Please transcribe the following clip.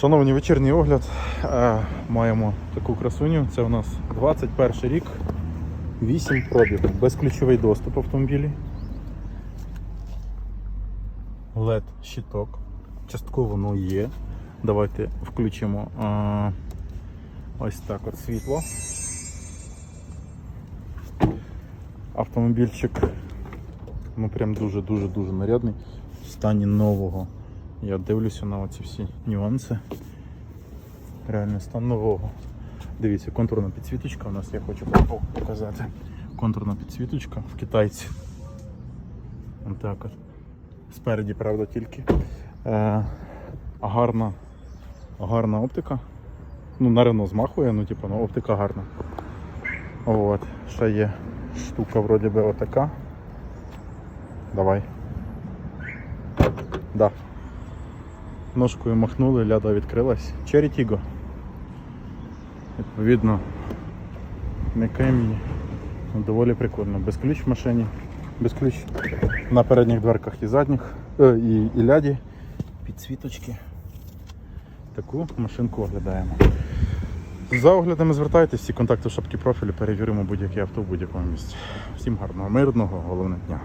Шановні, вечірній огляд. Е, Маємо таку красуню. Це у нас 21 рік, 8 пробігу, безключовий доступ автомобілі. LED щиток. Частково воно є. Давайте включимо е, ось так от світло. Автомобільчик ну прям дуже-дуже-дуже нарядний. В стані нового. Я дивлюся на оці всі нюанси. Реально стан нового. Дивіться, контурна підсвіточка у нас, я хочу показати. Контурна підсвіточка в китайці. Ось так от. Спереді, правда, тільки. Е, гарна, гарна оптика. Ну, на Рено змахує, ну типу, ну, оптика гарна. От, ще є штука вроді би отака. Давай. Да. Ножкою махнули, ляда відкрилась. Tiggo. Відповідно, м'яке мені. Доволі прикольно. Без ключ в машині. Без ключ на передніх дверках і задніх, е, і, і ляді. Підсвіточки. Таку машинку оглядаємо. За оглядами звертайтесь, всі контакти в шапці профілю, перевіримо будь-яке авто в будь-якому місці. Всім гарного, мирного, головне дня.